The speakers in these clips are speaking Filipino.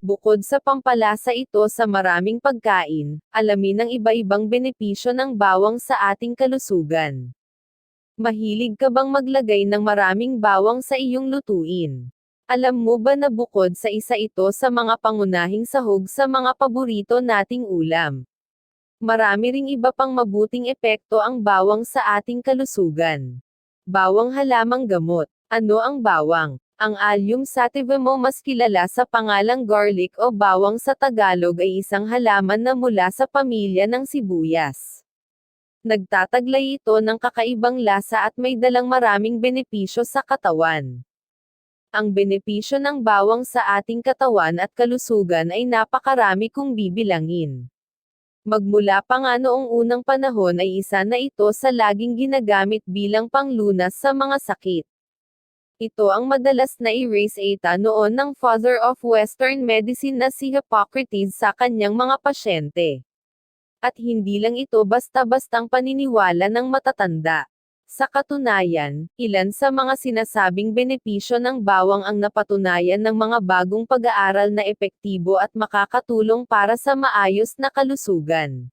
Bukod sa pampalasa ito sa maraming pagkain, alamin ang iba-ibang benepisyo ng bawang sa ating kalusugan. Mahilig ka bang maglagay ng maraming bawang sa iyong lutuin? Alam mo ba na bukod sa isa ito sa mga pangunahing sahog sa mga paborito nating ulam? Marami ring iba pang mabuting epekto ang bawang sa ating kalusugan. Bawang halamang gamot. Ano ang bawang? Ang Allium sativum o mas kilala sa pangalang garlic o bawang sa Tagalog ay isang halaman na mula sa pamilya ng sibuyas. Nagtataglay ito ng kakaibang lasa at may dalang maraming benepisyo sa katawan. Ang benepisyo ng bawang sa ating katawan at kalusugan ay napakarami kung bibilangin. Magmula pa nga noong unang panahon ay isa na ito sa laging ginagamit bilang panglunas sa mga sakit. Ito ang madalas na i-raise ata noon ng father of Western medicine na si Hippocrates sa kanyang mga pasyente. At hindi lang ito basta-bastang paniniwala ng matatanda. Sa katunayan, ilan sa mga sinasabing benepisyo ng bawang ang napatunayan ng mga bagong pag-aaral na epektibo at makakatulong para sa maayos na kalusugan.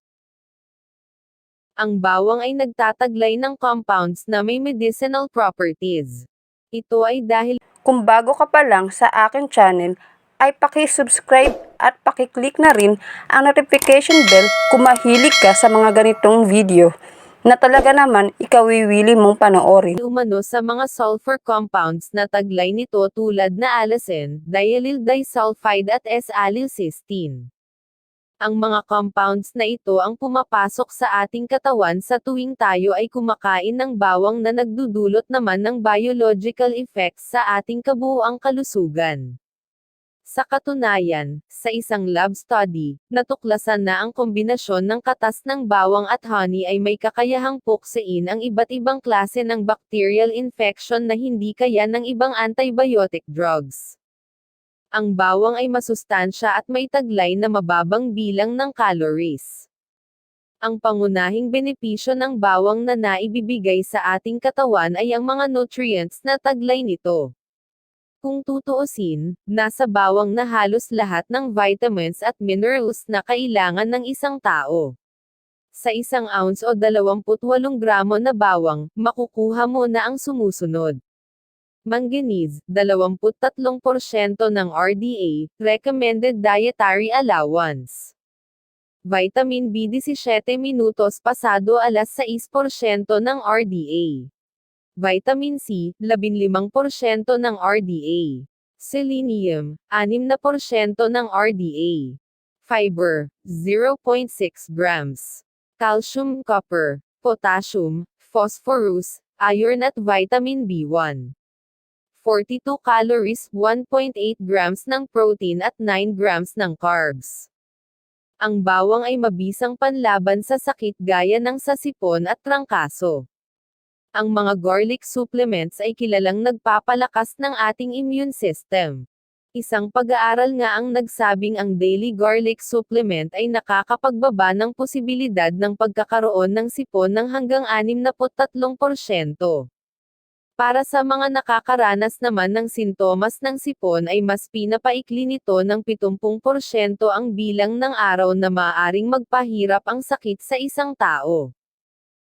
Ang bawang ay nagtataglay ng compounds na may medicinal properties. Ito ay dahil Kung bago ka pa lang sa aking channel, ay paki-subscribe at paki-click na rin ang notification bell kung mahilig ka sa mga ganitong video na talaga naman ikaw wiwili mong panoorin. umano sa mga sulfur compounds na taglay nito tulad na allicin, diallyl disulfide at S-allyl-cysteine. Ang mga compounds na ito ang pumapasok sa ating katawan sa tuwing tayo ay kumakain ng bawang na nagdudulot naman ng biological effects sa ating kabuuang kalusugan. Sa katunayan, sa isang lab study, natuklasan na ang kombinasyon ng katas ng bawang at honey ay may kakayahang puksain ang iba't ibang klase ng bacterial infection na hindi kaya ng ibang antibiotic drugs. Ang bawang ay masustansya at may taglay na mababang bilang ng calories. Ang pangunahing benepisyo ng bawang na naibibigay sa ating katawan ay ang mga nutrients na taglay nito. Kung tutuusin, nasa bawang na halos lahat ng vitamins at minerals na kailangan ng isang tao. Sa isang ounce o 28 gramo na bawang, makukuha mo na ang sumusunod. Manganese, 23% ng RDA, recommended dietary allowance. Vitamin B17 minutos pasado alas 6% ng RDA. Vitamin C, 15% ng RDA. Selenium, 6% ng RDA. Fiber, 0.6 grams. Calcium, copper, potassium, phosphorus, iron at vitamin B1. 42 calories, 1.8 grams ng protein at 9 grams ng carbs. Ang bawang ay mabisang panlaban sa sakit gaya ng sasipon at trangkaso. Ang mga garlic supplements ay kilalang nagpapalakas ng ating immune system. Isang pag-aaral nga ang nagsabing ang daily garlic supplement ay nakakapagbaba ng posibilidad ng pagkakaroon ng sipon ng hanggang 63%. Para sa mga nakakaranas naman ng sintomas ng sipon ay mas pinapaikli nito ng 70% ang bilang ng araw na maaaring magpahirap ang sakit sa isang tao.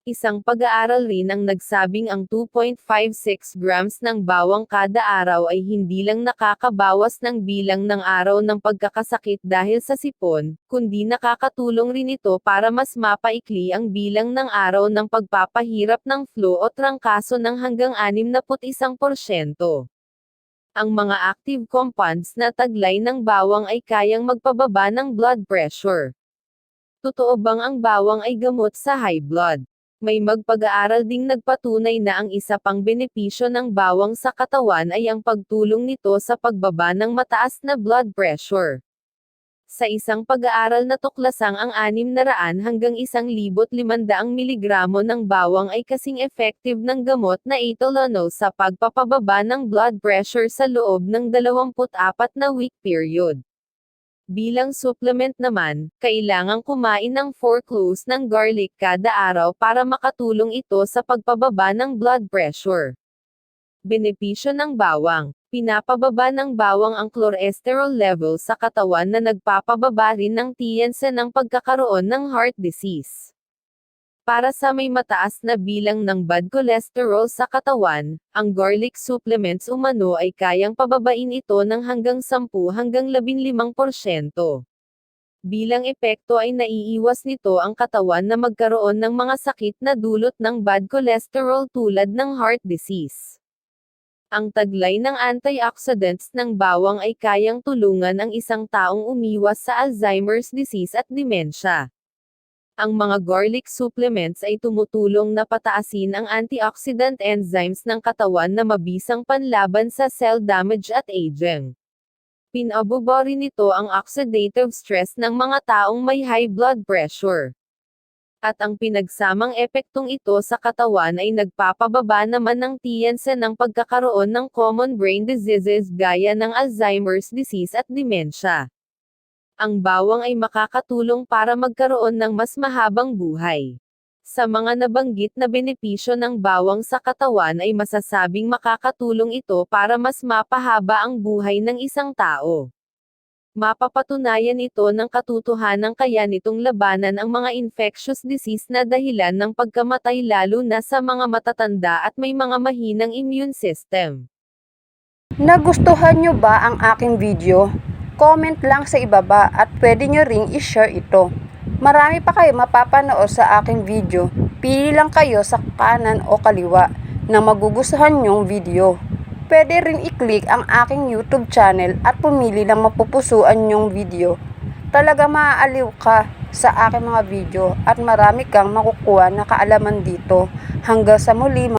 Isang pag-aaral rin ang nagsabing ang 2.56 grams ng bawang kada araw ay hindi lang nakakabawas ng bilang ng araw ng pagkakasakit dahil sa sipon, kundi nakakatulong rin ito para mas mapaikli ang bilang ng araw ng pagpapahirap ng flu o trangkaso ng hanggang 61%. Ang mga active compounds na taglay ng bawang ay kayang magpababa ng blood pressure. Totoo bang ang bawang ay gamot sa high blood? May magpag-aaral ding nagpatunay na ang isa pang benepisyo ng bawang sa katawan ay ang pagtulong nito sa pagbaba ng mataas na blood pressure. Sa isang pag-aaral na tuklasang ang 600 hanggang 1,500 mg ng bawang ay kasing effective ng gamot na etolonol sa pagpapababa ng blood pressure sa loob ng 24 na week period. Bilang supplement naman, kailangang kumain ng 4 cloves ng garlic kada araw para makatulong ito sa pagpababa ng blood pressure. Benepisyo ng bawang. Pinapababa ng bawang ang cholesterol level sa katawan na nagpapababa rin ng tiyansa ng pagkakaroon ng heart disease. Para sa may mataas na bilang ng bad cholesterol sa katawan, ang garlic supplements umano ay kayang pababain ito ng hanggang 10 hanggang 15%. Bilang epekto ay naiiwas nito ang katawan na magkaroon ng mga sakit na dulot ng bad cholesterol tulad ng heart disease. Ang taglay ng antioxidants ng bawang ay kayang tulungan ang isang taong umiwas sa Alzheimer's disease at demensya. Ang mga garlic supplements ay tumutulong na pataasin ang antioxidant enzymes ng katawan na mabisang panlaban sa cell damage at aging. Pinababa rin nito ang oxidative stress ng mga taong may high blood pressure. At ang pinagsamang epektong ito sa katawan ay nagpapababa naman ng tiyansa ng pagkakaroon ng common brain diseases gaya ng Alzheimer's disease at demensya. Ang bawang ay makakatulong para magkaroon ng mas mahabang buhay. Sa mga nabanggit na benepisyo ng bawang sa katawan ay masasabing makakatulong ito para mas mapahaba ang buhay ng isang tao. Mapapatunayan ito ng katotohanan kaya nitong labanan ang mga infectious disease na dahilan ng pagkamatay lalo na sa mga matatanda at may mga mahinang immune system. Nagustuhan nyo ba ang aking video? Comment lang sa ibaba at pwede nyo ring i-share ito. Marami pa kayo mapapanood sa aking video. Pili lang kayo sa kanan o kaliwa na magugustuhan nyong video. Pwede rin i-click ang aking YouTube channel at pumili ng mapupusuan nyong video. Talaga maaaliw ka sa aking mga video at marami kang makukuha na kaalaman dito. Hanggang sa muli